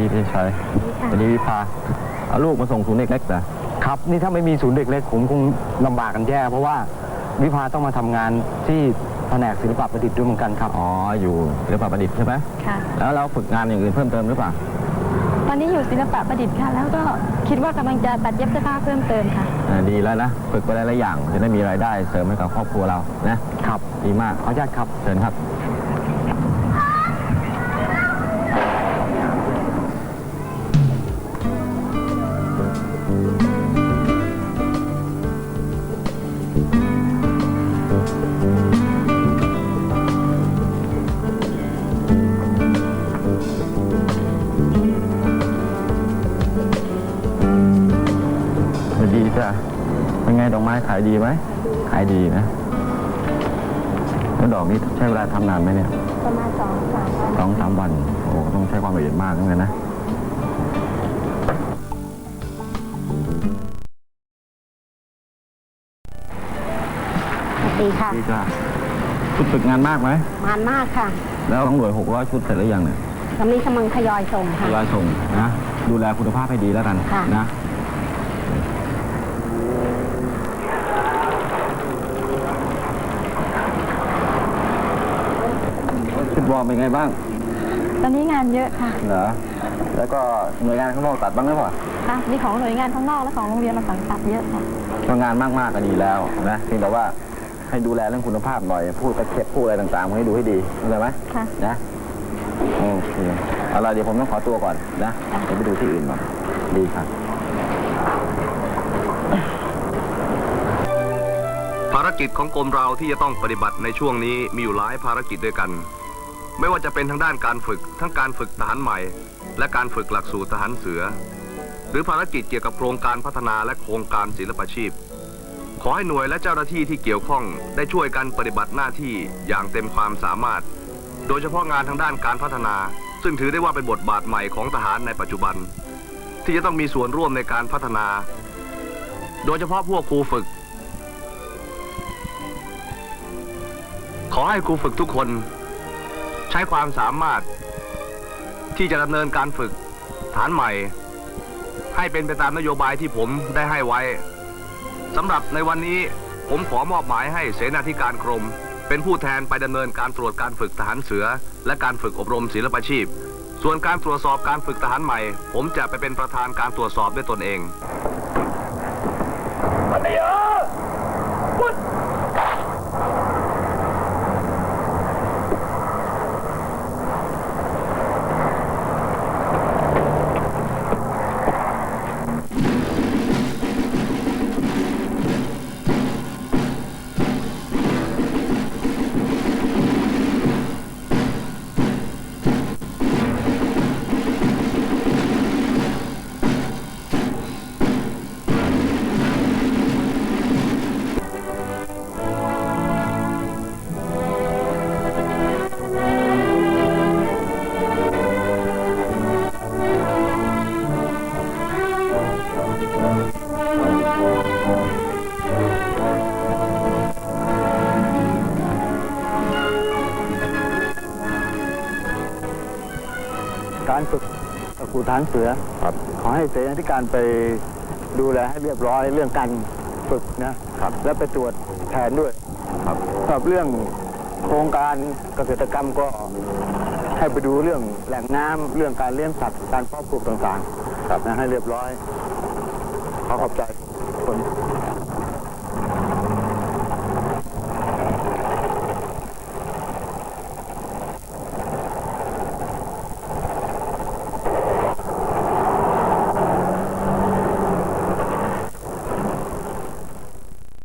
สิครับสวัสดีพี่ชัยสวัสดีวิภาเอาลูกมาส่งศูนย์เด็กเล็กเหรอครับ นี่ถ้าไม่มีศูนย์เด็กเล็กผมคงลำบากกันแย่ เพราะว่าวิภาต้องมาทำงานที่แผนกศิลปะประดิษฐ์ด้วยเหมือนกันครับ อ๋ออยู่ศิลปะประดิษฐ์ใช่ไหมค่ะ แล้วเราฝึกงานอย่างอื่นเพิ่มเติมหรือเปล่าตอนนี้อยู่ศิลปะประดิษฐ์ค่ะ แล้วก็คิดว่ากำลังจะตัดเย็บเสื้อผ้าเพิ่มเติมค่ะ อ่าดีแล้วนะฝึกไปหลายๆอย่างจะได้มีรายได้เสริมให้กับครอบครัวเรานะครับดีมากขออนุญาตครับเชิญครับ ดีจ้ะเป็นไงดอกไม้ขายดีไหมขายดีนะแล้วดอกนี้ใช้เวลาทำนานไหมเนี่ย ประมาณสองสามวัน สองสามวัน โอ้ต้องใช้ความละเอียดมากเหมือนกันนะสวัสดีค่ะ ดีจ้าชุดฝึกงานมากไหม มานมากค่ะแล้วทั้งหน่วยหกร้อยชุดเสร็จหรือยังเนี่ยกำลังกำลังทยอยส่งค่ะเวลาส่งนะ ดูแลคุณภาพให้ดีแล้วกันค่ะ นะ ชุดวอร์มเป็นไงบ้าง ตอนนี้งานเยอะค่ะเหรอแล้วก็หน่วยงานข้างนอกตัดบ้างหรือเปล่าค่ะมีของหน่วยงานข้างนอกและของโรงเรียนมาสังกัดเยอะค่ะก็งานมากๆก็ดีแล้วนะเพียงแต่ว่าให้ดูแลเรื่องคุณภาพหน่อย พูดตะเข็บพูดอะไรต่างๆให้ดูให้ดีเข้าใจไหมค่ะ นะโอเคเอาละเดี๋ยวผมต้องขอตัวก่อนนะเดี๋ยวไปดูที่อื่นก่อนดีครับ ภารกิจของกรมเราที่จะต้องปฏิบัติในช่วงนี้มีอยู่หลายภารกิจด้วยกัน ไม่ว่าจะเป็นทางด้านการฝึก ทั้งการฝึกทหารใหม่ และการฝึกหลักสูตรทหารเสือ หรือภารกิจเกี่ยวกับโครงการพัฒนาและโครงการศิลปาชีพ ขอให้หน่วยและเจ้าหน้าที่ที่เกี่ยวข้องได้ช่วยกันปฏิบัติหน้าที่อย่างเต็มความสามารถ โดยเฉพาะงานทางด้านการพัฒนา ซึ่งถือได้ว่าเป็นบทบาทใหม่ของทหารในปัจจุบัน ที่จะต้องมีส่วนร่วมในการพัฒนา โดยเฉพาะพวกครูฝึกขอให้ครูฝึกทุกคน ใช้ความสามารถที่จะดำเนินการฝึกฐานใหม่ ให้เป็นไปตามนโยบายที่ผมได้ให้ไว้สำหรับในวันนี้ผมขอมอบหมายให้เสนาธิการกรม เป็นผู้แทนไปดำเนินการตรวจการฝึกทหารเสือ และการฝึกอบรมศิลปาชีพ ส่วนการตรวจสอบการฝึกทหารใหม่ ผมจะไปเป็นประธานการตรวจสอบด้วยตนเอง การฝึกครูฐานเสือครับ ขอให้เสนาธิการไปดูแลให้เรียบร้อยเรื่องการฝึกนะครับ และไปตรวจแทนด้วยครับสำหรับเรื่องโครงการเกษตรกรรมก็ให้ไปดูเรื่องแหล่งน้ำเรื่องการเลี้ยงสัตว์การเพาะปลูกต่างๆครับนะให้เรียบร้อยขอขอบใจคน